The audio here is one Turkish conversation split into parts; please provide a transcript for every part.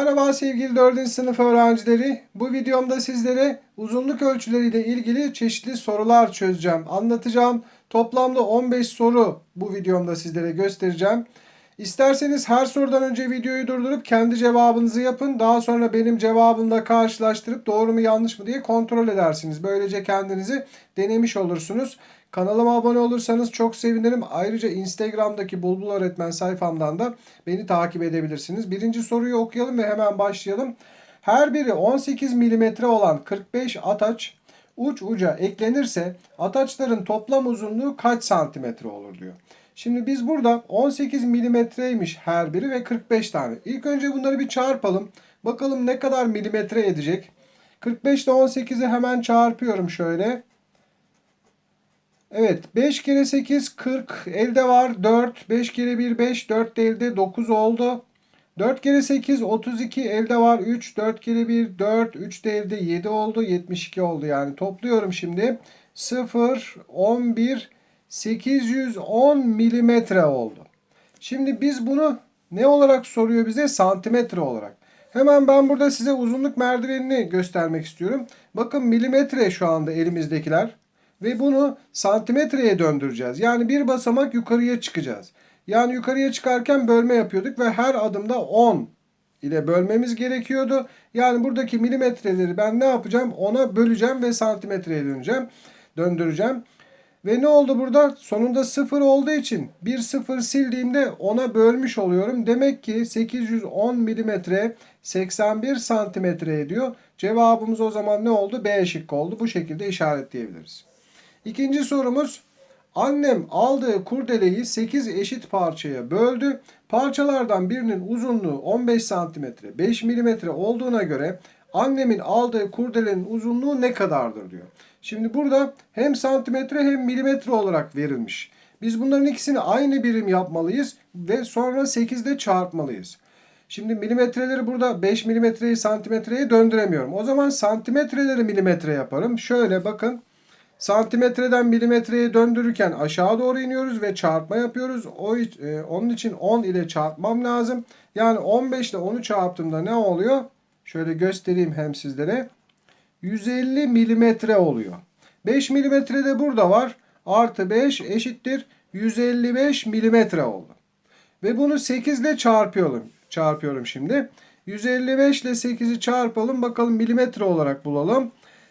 Merhaba sevgili 4. sınıf öğrencileri. Bu videomda sizlere uzunluk ölçüleriyle ilgili çeşitli sorular çözeceğim, anlatacağım. Toplamda 15 soru bu videomda sizlere göstereceğim. İsterseniz her sorudan önce videoyu durdurup kendi cevabınızı yapın. Daha sonra benim cevabımla karşılaştırıp doğru mu yanlış mı diye kontrol edersiniz. Böylece kendinizi denemiş olursunuz. Kanalıma abone olursanız çok sevinirim. Ayrıca Instagram'daki Bulbul Öğretmen sayfamdan da beni takip edebilirsiniz. Birinci soruyu okuyalım ve hemen başlayalım. Her biri 18 mm olan 45 ataç uç uca eklenirse ataçların toplam uzunluğu kaç santimetre olur diyor. Şimdi biz burada 18 milimetreymiş her biri ve 45 tane. İlk önce bunları bir çarpalım. Bakalım ne kadar milimetre edecek. 45 ile 18'i hemen çarpıyorum şöyle. Evet 5 kere 8 40 elde var 4 5 kere 1 5 4 de elde 9 oldu. 4 kere 8 32 elde var 3 4 kere 1 4 3 de elde 7 oldu 72 oldu yani topluyorum şimdi 0 11 810 milimetre oldu. Şimdi biz bunu ne olarak soruyor bize? Santimetre olarak. Hemen ben burada size uzunluk merdivenini göstermek istiyorum. Bakın milimetre şu anda elimizdekiler. Ve bunu santimetreye döndüreceğiz. Yani bir basamak yukarıya çıkacağız. Yani yukarıya çıkarken bölme yapıyorduk ve her adımda 10 ile bölmemiz gerekiyordu. Yani buradaki milimetreleri ben ne yapacağım? 10'a böleceğim ve santimetreye döneceğim. Döndüreceğim. Ve ne oldu burada? Sonunda 0 olduğu için bir 0 sildiğimde 10'a bölmüş oluyorum. Demek ki 810 milimetre 81 santimetre ediyor. Cevabımız o zaman ne oldu? B şıkkı oldu. Bu şekilde işaretleyebiliriz. İkinci sorumuz. Annem aldığı kurdeleyi 8 eşit parçaya böldü. Parçalardan birinin uzunluğu 15 cm 5 mm olduğuna göre annemin aldığı kurdelenin uzunluğu ne kadardır diyor. Şimdi burada hem santimetre hem milimetre olarak verilmiş. Biz bunların ikisini aynı birim yapmalıyız ve sonra 8 ile çarpmalıyız. Şimdi milimetreleri burada 5 milimetreyi santimetreye döndüremiyorum. O zaman santimetreleri milimetre yaparım. Şöyle bakın Santimetreden milimetreye döndürürken aşağı doğru iniyoruz ve çarpma yapıyoruz. O e, onun için 10 ile çarpmam lazım. Yani 15 ile 10'u çarptığımda ne oluyor? Şöyle göstereyim hem sizlere. 150 milimetre oluyor. 5 milimetre de burada var. Artı 5 eşittir 155 milimetre oldu. Ve bunu 8 ile çarpıyorum. Çarpıyorum şimdi. 155 ile 8'i çarpalım. Bakalım milimetre olarak bulalım.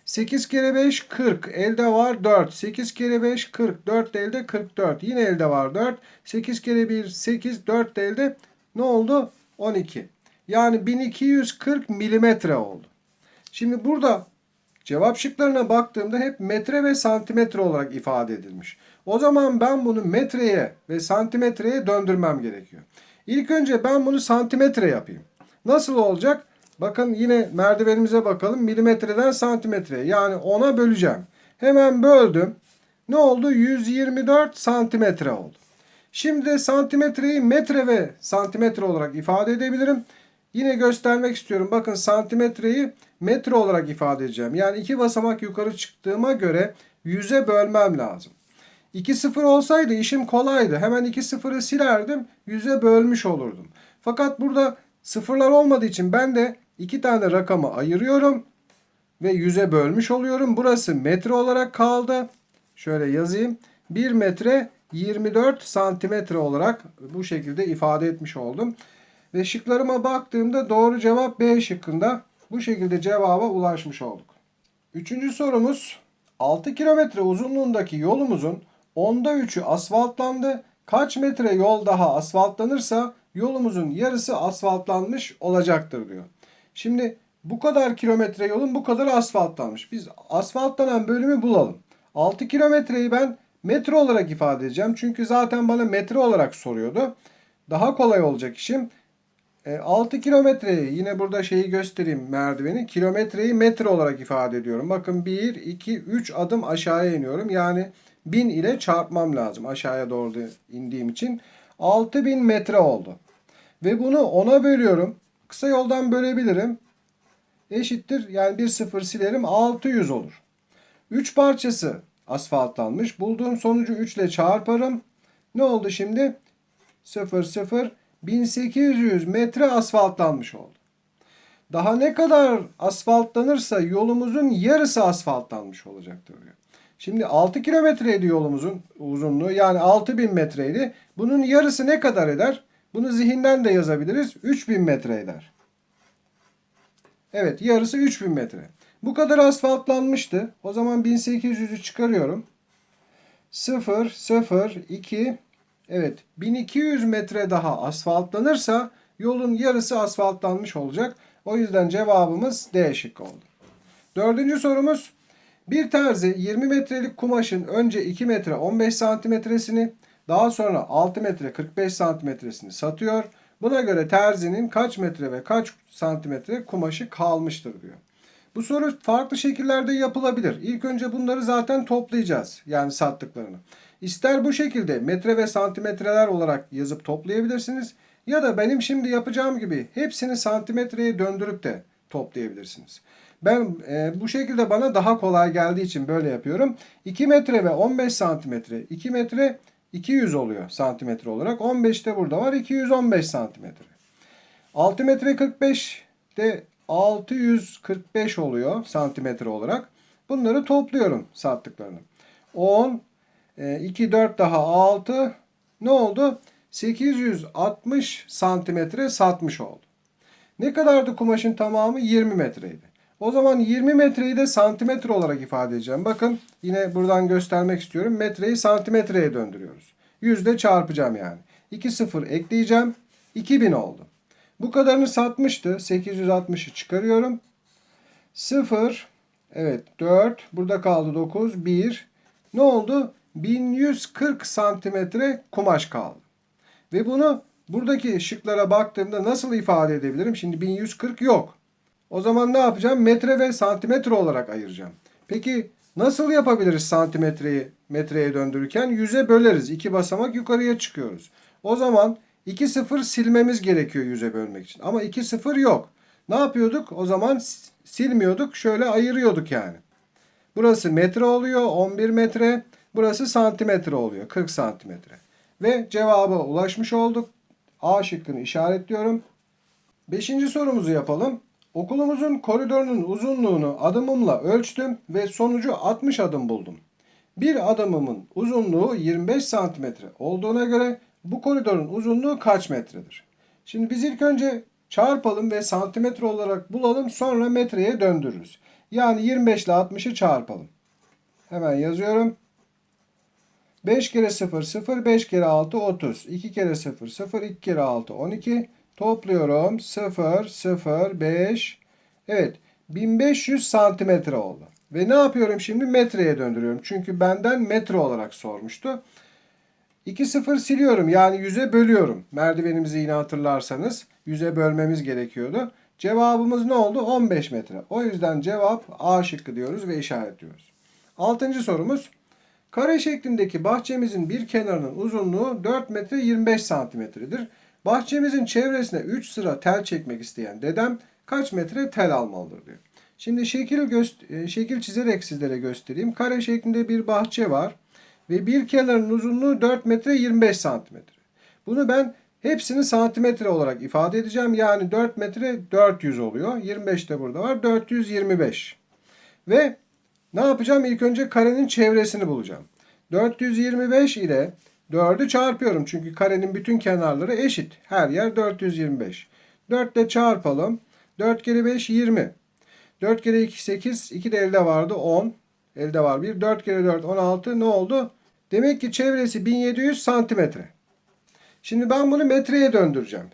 8 kere 5 40. Elde var 4. 8 kere 5 40. 4 de elde 44. Yine elde var 4. 8 kere 1 8. 4 de elde ne oldu? 12. Yani 1240 milimetre oldu. Şimdi burada cevap şıklarına baktığımda hep metre ve santimetre olarak ifade edilmiş. O zaman ben bunu metreye ve santimetreye döndürmem gerekiyor. İlk önce ben bunu santimetre yapayım. Nasıl olacak? Bakın yine merdivenimize bakalım. Milimetreden santimetreye. Yani 10'a böleceğim. Hemen böldüm. Ne oldu? 124 santimetre oldu. Şimdi de santimetreyi metre ve santimetre olarak ifade edebilirim. Yine göstermek istiyorum. Bakın santimetreyi metre olarak ifade edeceğim. Yani iki basamak yukarı çıktığıma göre 100'e bölmem lazım. 2 sıfır olsaydı işim kolaydı. Hemen 2 sıfırı silerdim. 100'e bölmüş olurdum. Fakat burada sıfırlar olmadığı için ben de iki tane rakamı ayırıyorum ve yüze bölmüş oluyorum. Burası metre olarak kaldı. Şöyle yazayım. 1 metre 24 santimetre olarak bu şekilde ifade etmiş oldum. Ve şıklarıma baktığımda doğru cevap B şıkkında. Bu şekilde cevaba ulaşmış olduk. Üçüncü sorumuz 6 kilometre uzunluğundaki yolumuzun onda 3'ü asfaltlandı. Kaç metre yol daha asfaltlanırsa yolumuzun yarısı asfaltlanmış olacaktır diyor. Şimdi bu kadar kilometre yolun bu kadar asfaltlanmış. Biz asfaltlanan bölümü bulalım. 6 kilometreyi ben metre olarak ifade edeceğim. Çünkü zaten bana metre olarak soruyordu. Daha kolay olacak işim. 6 e, kilometreyi yine burada şeyi göstereyim merdiveni. Kilometreyi metre olarak ifade ediyorum. Bakın 1, 2, 3 adım aşağıya iniyorum. Yani 1000 ile çarpmam lazım aşağıya doğru indiğim için. 6000 metre oldu. Ve bunu 10'a bölüyorum. Kısa yoldan bölebilirim. Eşittir yani bir sıfır silerim 600 olur. 3 parçası asfaltlanmış. Bulduğum sonucu 3 ile çarparım. Ne oldu şimdi? 0 0 1800 metre asfaltlanmış oldu. Daha ne kadar asfaltlanırsa yolumuzun yarısı asfaltlanmış olacaktır diyor. Şimdi 6 kilometreydi yolumuzun uzunluğu yani 6000 metreydi. Bunun yarısı ne kadar eder? Bunu zihinden de yazabiliriz. 3000 metre eder. Evet yarısı 3000 metre. Bu kadar asfaltlanmıştı. O zaman 1800'ü çıkarıyorum. 0, 0, 2. Evet 1200 metre daha asfaltlanırsa yolun yarısı asfaltlanmış olacak. O yüzden cevabımız D şıkkı oldu. Dördüncü sorumuz. Bir terzi 20 metrelik kumaşın önce 2 metre 15 santimetresini daha sonra 6 metre 45 santimetresini satıyor. Buna göre terzinin kaç metre ve kaç santimetre kumaşı kalmıştır diyor. Bu soru farklı şekillerde yapılabilir. İlk önce bunları zaten toplayacağız. Yani sattıklarını. İster bu şekilde metre ve santimetreler olarak yazıp toplayabilirsiniz. Ya da benim şimdi yapacağım gibi hepsini santimetreye döndürüp de toplayabilirsiniz. Ben e, bu şekilde bana daha kolay geldiği için böyle yapıyorum. 2 metre ve 15 santimetre. 2 metre 200 oluyor santimetre olarak. 15 de burada var. 215 santimetre. 6 metre 45 de 645 oluyor santimetre olarak. Bunları topluyorum sattıklarını. 10, 2, 4 daha 6 ne oldu? 860 santimetre satmış oldu. Ne kadardı kumaşın tamamı? 20 metreydi. O zaman 20 metreyi de santimetre olarak ifade edeceğim. Bakın yine buradan göstermek istiyorum. Metreyi santimetreye döndürüyoruz. Yüzde çarpacağım yani. 2 sıfır ekleyeceğim. 2000 oldu. Bu kadarını satmıştı. 860'ı çıkarıyorum. 0 evet 4 burada kaldı 9 1 ne oldu? 1140 santimetre kumaş kaldı. Ve bunu buradaki şıklara baktığımda nasıl ifade edebilirim? Şimdi 1140 yok. O zaman ne yapacağım? Metre ve santimetre olarak ayıracağım. Peki nasıl yapabiliriz santimetreyi metreye döndürürken? Yüze böleriz. İki basamak yukarıya çıkıyoruz. O zaman 2 sıfır silmemiz gerekiyor yüze bölmek için. Ama 2 sıfır yok. Ne yapıyorduk? O zaman silmiyorduk. Şöyle ayırıyorduk yani. Burası metre oluyor. 11 metre. Burası santimetre oluyor. 40 santimetre. Ve cevaba ulaşmış olduk. A şıkkını işaretliyorum. Beşinci sorumuzu yapalım. Okulumuzun koridorunun uzunluğunu adımımla ölçtüm ve sonucu 60 adım buldum. Bir adımımın uzunluğu 25 santimetre olduğuna göre bu koridorun uzunluğu kaç metredir? Şimdi biz ilk önce çarpalım ve santimetre olarak bulalım sonra metreye döndürürüz. Yani 25 ile 60'ı çarpalım. Hemen yazıyorum. 5 kere 0 0 5 kere 6 30. 2 kere 0 0 2 kere 6 12. Topluyorum. 0 0 5 Evet 1500 santimetre oldu. Ve ne yapıyorum şimdi? Metreye döndürüyorum. Çünkü benden metre olarak sormuştu. 2 0 siliyorum. Yani 100'e bölüyorum. Merdivenimizi yine hatırlarsanız 100'e bölmemiz gerekiyordu. Cevabımız ne oldu? 15 metre. O yüzden cevap A şıkkı diyoruz ve işaretliyoruz. Altıncı sorumuz. Kare şeklindeki bahçemizin bir kenarının uzunluğu 4 metre 25 santimetredir. Bahçemizin çevresine 3 sıra tel çekmek isteyen dedem kaç metre tel almalıdır diyor. Şimdi şekil göster şekil çizerek sizlere göstereyim. Kare şeklinde bir bahçe var ve bir kenarın uzunluğu 4 metre 25 santimetre. Bunu ben hepsini santimetre olarak ifade edeceğim. Yani 4 metre 400 oluyor. 25 de burada var. 425. Ve ne yapacağım? İlk önce karenin çevresini bulacağım. 425 ile 4'ü çarpıyorum. Çünkü karenin bütün kenarları eşit. Her yer 425. 4 ile çarpalım. 4 kere 5 20. 4 kere 2 8. 2 de elde vardı 10. Elde var 1. 4 kere 4 16. Ne oldu? Demek ki çevresi 1700 santimetre. Şimdi ben bunu metreye döndüreceğim.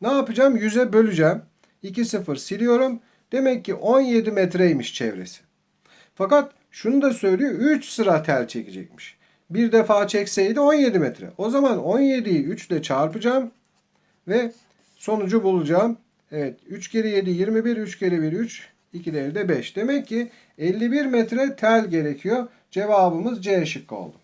Ne yapacağım? 100'e böleceğim. 2 0 siliyorum. Demek ki 17 metreymiş çevresi. Fakat şunu da söylüyor. 3 sıra tel çekecekmiş. Bir defa çekseydi 17 metre. O zaman 17'yi 3 ile çarpacağım. Ve sonucu bulacağım. Evet 3 kere 7 21. 3 kere 1 3. 2 de elde 5. Demek ki 51 metre tel gerekiyor. Cevabımız C şıkkı oldu.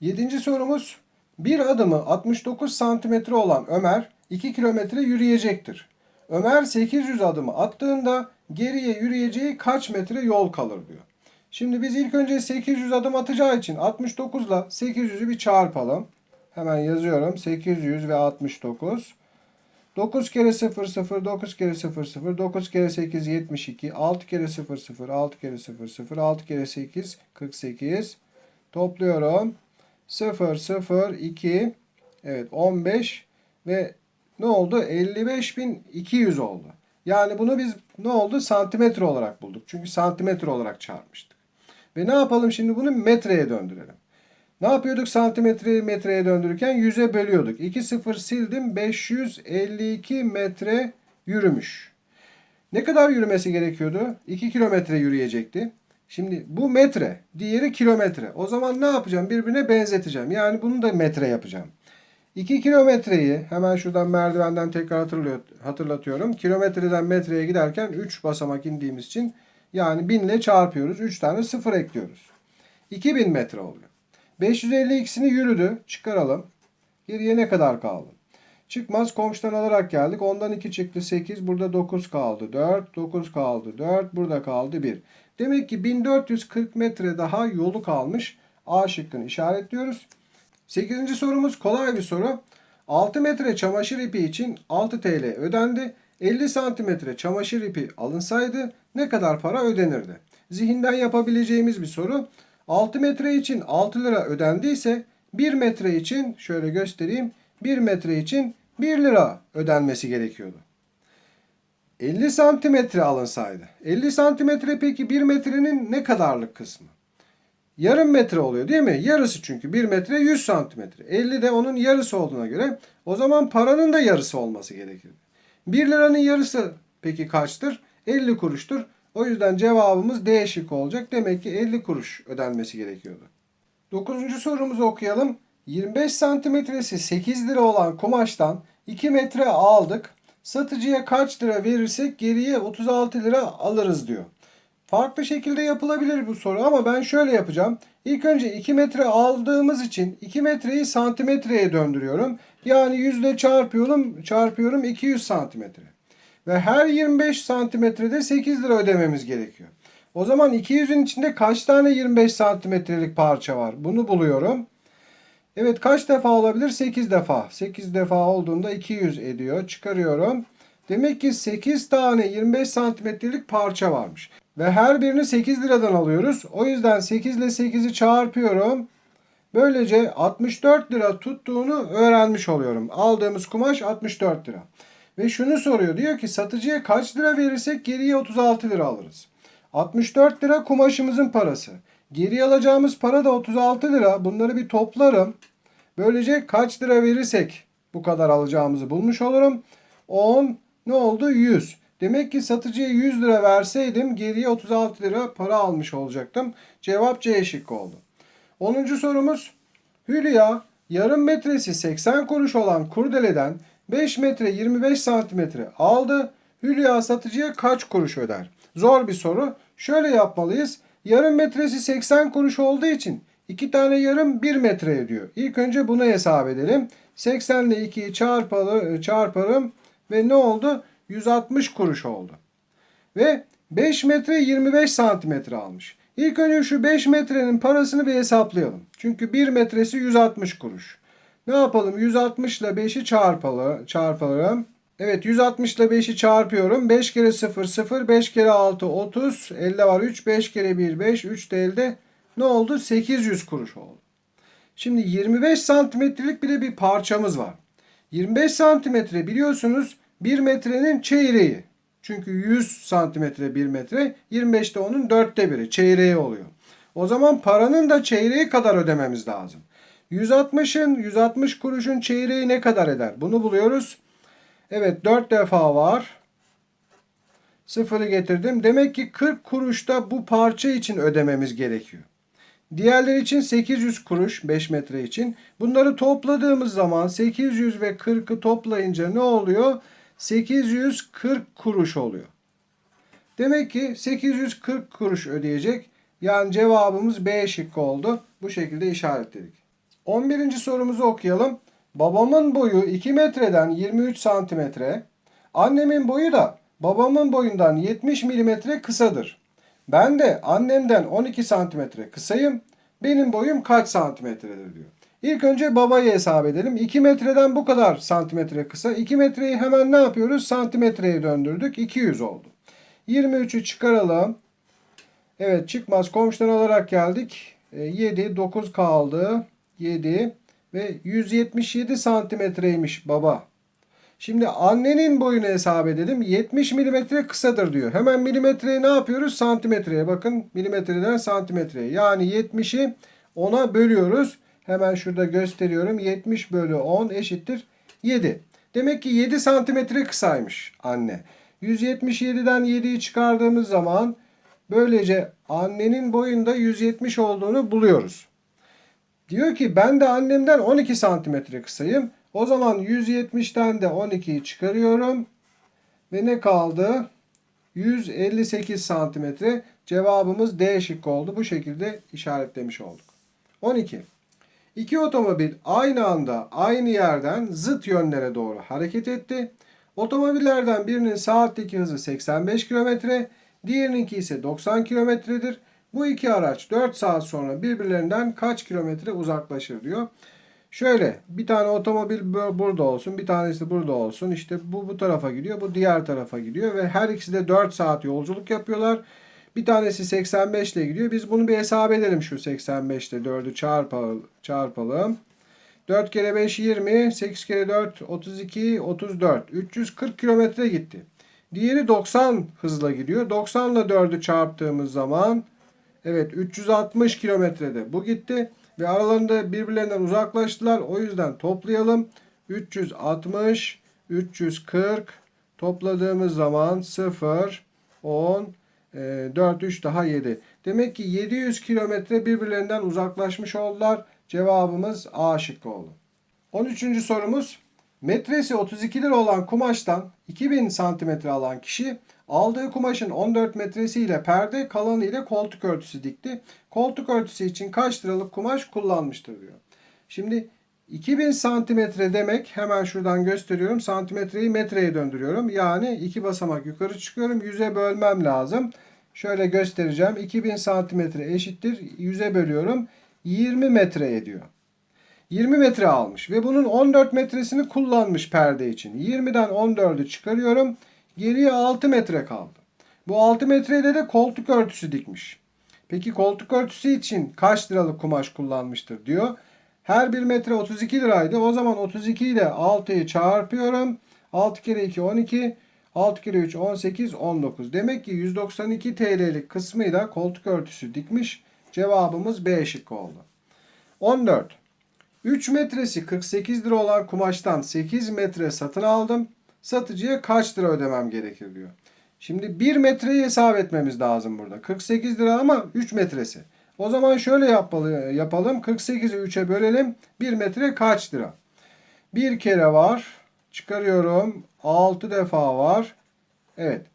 Yedinci sorumuz. Bir adımı 69 santimetre olan Ömer 2 kilometre yürüyecektir. Ömer 800 adımı attığında geriye yürüyeceği kaç metre yol kalır diyor. Şimdi biz ilk önce 800 adım atacağı için 69 ile 800'ü bir çarpalım. Hemen yazıyorum. 800 ve 69. 9 kere 0 0 9 kere 0 0 9 kere 8 72 6 kere 0 0 6 kere 0 0 6 kere 8 48 topluyorum 0 0 2 evet 15 ve ne oldu 55.200 oldu. Yani bunu biz ne oldu santimetre olarak bulduk. Çünkü santimetre olarak çarpmıştık. Ve ne yapalım şimdi bunu metreye döndürelim. Ne yapıyorduk santimetreyi metreye döndürürken 100'e bölüyorduk. 2 0 sildim 552 metre yürümüş. Ne kadar yürümesi gerekiyordu? 2 kilometre yürüyecekti. Şimdi bu metre, diğeri kilometre. O zaman ne yapacağım? Birbirine benzeteceğim. Yani bunu da metre yapacağım. 2 kilometreyi hemen şuradan merdivenden tekrar hatırlatıyorum. Kilometreden metreye giderken 3 basamak indiğimiz için yani 1000 ile çarpıyoruz. 3 tane sıfır ekliyoruz. 2000 metre oluyor. 552'sini yürüdü. Çıkaralım. Geriye ne kadar kaldı? Çıkmaz komşudan alarak geldik. Ondan 2 çıktı 8. Burada 9 kaldı. 4. 9 kaldı. 4. Burada kaldı 1. Demek ki 1440 metre daha yolu kalmış. A şıkkını işaretliyoruz. 8. sorumuz kolay bir soru. 6 metre çamaşır ipi için 6 TL ödendi. 50 santimetre çamaşır ipi alınsaydı ne kadar para ödenirdi? Zihinden yapabileceğimiz bir soru. 6 metre için 6 lira ödendiyse 1 metre için şöyle göstereyim. 1 metre için 1 lira ödenmesi gerekiyordu. 50 santimetre alınsaydı. 50 santimetre peki 1 metrenin ne kadarlık kısmı? Yarım metre oluyor değil mi? Yarısı çünkü 1 metre 100 santimetre. 50 de onun yarısı olduğuna göre o zaman paranın da yarısı olması gerekir. 1 liranın yarısı peki kaçtır? 50 kuruştur. O yüzden cevabımız D şıkkı olacak. Demek ki 50 kuruş ödenmesi gerekiyordu. Dokuzuncu sorumuzu okuyalım. 25 santimetresi 8 lira olan kumaştan 2 metre aldık. Satıcıya kaç lira verirsek geriye 36 lira alırız diyor. Farklı şekilde yapılabilir bu soru ama ben şöyle yapacağım. İlk önce 2 metre aldığımız için 2 metreyi santimetreye döndürüyorum. Yani yüzle çarpıyorum, çarpıyorum 200 santimetre. Ve her 25 santimetrede 8 lira ödememiz gerekiyor. O zaman 200'ün içinde kaç tane 25 santimetrelik parça var? Bunu buluyorum. Evet kaç defa olabilir? 8 defa. 8 defa olduğunda 200 ediyor. Çıkarıyorum. Demek ki 8 tane 25 santimetrelik parça varmış. Ve her birini 8 liradan alıyoruz. O yüzden 8 ile 8'i çarpıyorum. Böylece 64 lira tuttuğunu öğrenmiş oluyorum. Aldığımız kumaş 64 lira. Ve şunu soruyor. Diyor ki satıcıya kaç lira verirsek geriye 36 lira alırız. 64 lira kumaşımızın parası. Geriye alacağımız para da 36 lira. Bunları bir toplarım. Böylece kaç lira verirsek bu kadar alacağımızı bulmuş olurum. 10 ne oldu? 100. Demek ki satıcıya 100 lira verseydim geriye 36 lira para almış olacaktım. Cevap C şıkkı oldu. 10. sorumuz. Hülya yarım metresi 80 kuruş olan kurdeleden 5 metre 25 santimetre aldı. Hülya satıcıya kaç kuruş öder? Zor bir soru. Şöyle yapmalıyız. Yarım metresi 80 kuruş olduğu için 2 tane yarım 1 metre ediyor. İlk önce bunu hesap edelim. 80 ile 2'yi çarpalım, çarparım ve ne oldu? 160 kuruş oldu. Ve 5 metre 25 santimetre almış. İlk önce şu 5 metrenin parasını bir hesaplayalım. Çünkü 1 metresi 160 kuruş. Ne yapalım? 160 ile 5'i çarpalı, çarpalım. Evet 160 ile 5'i çarpıyorum. 5 kere 0 0, 5 kere 6 30, elde var 3, 5 kere 1 5, 3 de elde ne oldu? 800 kuruş oldu. Şimdi 25 santimetrelik bir de bir parçamız var. 25 santimetre biliyorsunuz 1 metrenin çeyreği. Çünkü 100 santimetre 1 metre 25 de onun dörtte biri çeyreği oluyor. O zaman paranın da çeyreği kadar ödememiz lazım. 160'ın 160 kuruşun çeyreği ne kadar eder? Bunu buluyoruz. Evet 4 defa var. Sıfırı getirdim. Demek ki 40 kuruşta bu parça için ödememiz gerekiyor. Diğerleri için 800 kuruş 5 metre için. Bunları topladığımız zaman 800 ve 40'ı toplayınca ne oluyor? 840 kuruş oluyor. Demek ki 840 kuruş ödeyecek. Yani cevabımız B şıkkı oldu. Bu şekilde işaretledik. 11. sorumuzu okuyalım. Babamın boyu 2 metreden 23 santimetre. Annemin boyu da babamın boyundan 70 milimetre kısadır. Ben de annemden 12 santimetre kısayım. Benim boyum kaç santimetredir diyor. İlk önce babayı hesap edelim. 2 metreden bu kadar santimetre kısa. 2 metreyi hemen ne yapıyoruz? Santimetreye döndürdük. 200 oldu. 23'ü çıkaralım. Evet çıkmaz. Komşudan alarak geldik. E, 7, 9 kaldı. 7 ve 177 santimetreymiş baba. Şimdi annenin boyunu hesap edelim. 70 milimetre kısadır diyor. Hemen milimetreye ne yapıyoruz? Santimetreye bakın. Milimetreden santimetreye. Yani 70'i 10'a bölüyoruz. Hemen şurada gösteriyorum. 70 bölü 10 eşittir 7. Demek ki 7 santimetre kısaymış anne. 177'den 7'yi çıkardığımız zaman böylece annenin boyunda 170 olduğunu buluyoruz. Diyor ki ben de annemden 12 santimetre kısayım. O zaman 170'ten de 12'yi çıkarıyorum. Ve ne kaldı? 158 santimetre. Cevabımız D şıkkı oldu. Bu şekilde işaretlemiş olduk. 12. İki otomobil aynı anda aynı yerden zıt yönlere doğru hareket etti. Otomobillerden birinin saatteki hızı 85 kilometre, diğerininki ise 90 kilometredir. Bu iki araç 4 saat sonra birbirlerinden kaç kilometre uzaklaşır diyor. Şöyle bir tane otomobil bu- burada olsun, bir tanesi burada olsun. İşte bu bu tarafa gidiyor, bu diğer tarafa gidiyor ve her ikisi de 4 saat yolculuk yapıyorlar. Bir tanesi 85 ile gidiyor. Biz bunu bir hesap edelim şu 85 ile 4'ü çarpalım. çarpalım. 4 kere 5 20, 8 kere 4 32, 34. 340 kilometre gitti. Diğeri 90 hızla gidiyor. 90 ile 4'ü çarptığımız zaman evet 360 kilometrede bu gitti. Ve aralarında birbirlerinden uzaklaştılar. O yüzden toplayalım. 360, 340 topladığımız zaman 0, 10, e, 4, 3 daha 7. Demek ki 700 kilometre birbirlerinden uzaklaşmış oldular. Cevabımız A şıkkı oldu. 13. sorumuz. Metresi 32 lira olan kumaştan 2000 santimetre alan kişi aldığı kumaşın 14 metresiyle perde kalanı ile koltuk örtüsü dikti. Koltuk örtüsü için kaç liralık kumaş kullanmıştır diyor. Şimdi 2000 santimetre demek hemen şuradan gösteriyorum. Santimetreyi metreye döndürüyorum. Yani iki basamak yukarı çıkıyorum. 100'e bölmem lazım. Şöyle göstereceğim. 2000 santimetre eşittir. 100'e bölüyorum. 20 metre ediyor. 20 metre almış ve bunun 14 metresini kullanmış perde için. 20'den 14'ü çıkarıyorum. Geriye 6 metre kaldı. Bu 6 metrede de koltuk örtüsü dikmiş. Peki koltuk örtüsü için kaç liralık kumaş kullanmıştır diyor. Her bir metre 32 liraydı. O zaman 32 ile 6'yı çarpıyorum. 6 kere 2 12. 6 kere 3 18 19. Demek ki 192 TL'lik kısmıyla koltuk örtüsü dikmiş. Cevabımız B şıkkı oldu. 14. 3 metresi 48 lira olan kumaştan 8 metre satın aldım. Satıcıya kaç lira ödemem gerekir diyor. Şimdi 1 metreyi hesap etmemiz lazım burada. 48 lira ama 3 metresi. O zaman şöyle yapalı, yapalım. 48'i 3'e bölelim. 1 metre kaç lira? Bir kere var. Çıkarıyorum. 6 defa var. Evet.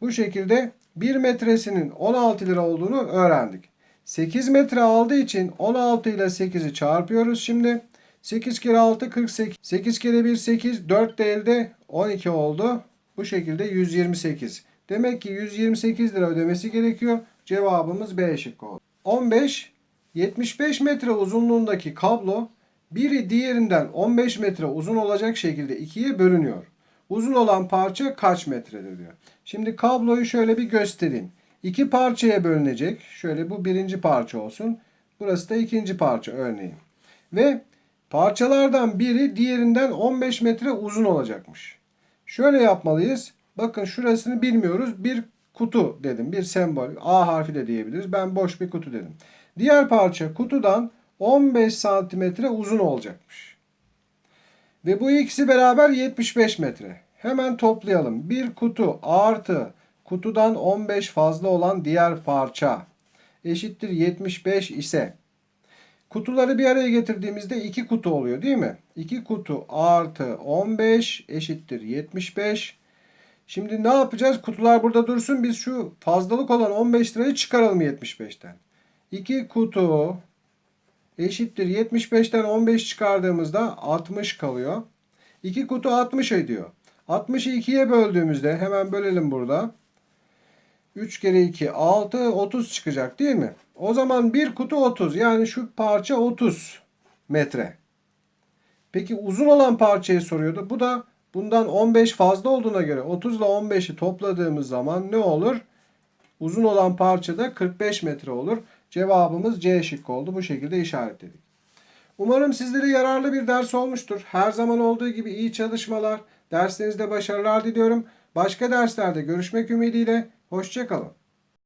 Bu şekilde 1 metresinin 16 lira olduğunu öğrendik. 8 metre aldığı için 16 ile 8'i çarpıyoruz şimdi. 8 kere 6 48. 8 kere 1 8. 4 de elde 12 oldu. Bu şekilde 128. Demek ki 128 lira ödemesi gerekiyor. Cevabımız B şıkkı oldu. 15. 75 metre uzunluğundaki kablo biri diğerinden 15 metre uzun olacak şekilde ikiye bölünüyor. Uzun olan parça kaç metredir diyor. Şimdi kabloyu şöyle bir göstereyim. İki parçaya bölünecek. Şöyle bu birinci parça olsun. Burası da ikinci parça örneğin. Ve parçalardan biri diğerinden 15 metre uzun olacakmış. Şöyle yapmalıyız. Bakın şurasını bilmiyoruz. Bir kutu dedim. Bir sembol. A harfi de diyebiliriz. Ben boş bir kutu dedim. Diğer parça kutudan 15 santimetre uzun olacakmış. Ve bu ikisi beraber 75 metre. Hemen toplayalım. Bir kutu artı kutudan 15 fazla olan diğer parça eşittir 75 ise kutuları bir araya getirdiğimizde iki kutu oluyor değil mi? 2 kutu artı 15 eşittir 75. Şimdi ne yapacağız? Kutular burada dursun. Biz şu fazlalık olan 15 lirayı çıkaralım 75'ten. 2 kutu eşittir 75'ten 15 çıkardığımızda 60 kalıyor. 2 kutu 60 ediyor. 60'ı 2'ye böldüğümüzde hemen bölelim burada. 3 kere 2 6 30 çıkacak değil mi? O zaman bir kutu 30 yani şu parça 30. metre. Peki uzun olan parçayı soruyordu. Bu da bundan 15 fazla olduğuna göre 30 ile 15'i topladığımız zaman ne olur? Uzun olan parçada 45 metre olur. Cevabımız C şıkkı oldu. Bu şekilde işaretledik. Umarım sizlere yararlı bir ders olmuştur. Her zaman olduğu gibi iyi çalışmalar, derslerinizde başarılar diliyorum. Başka derslerde görüşmek ümidiyle. Hoşçakalın.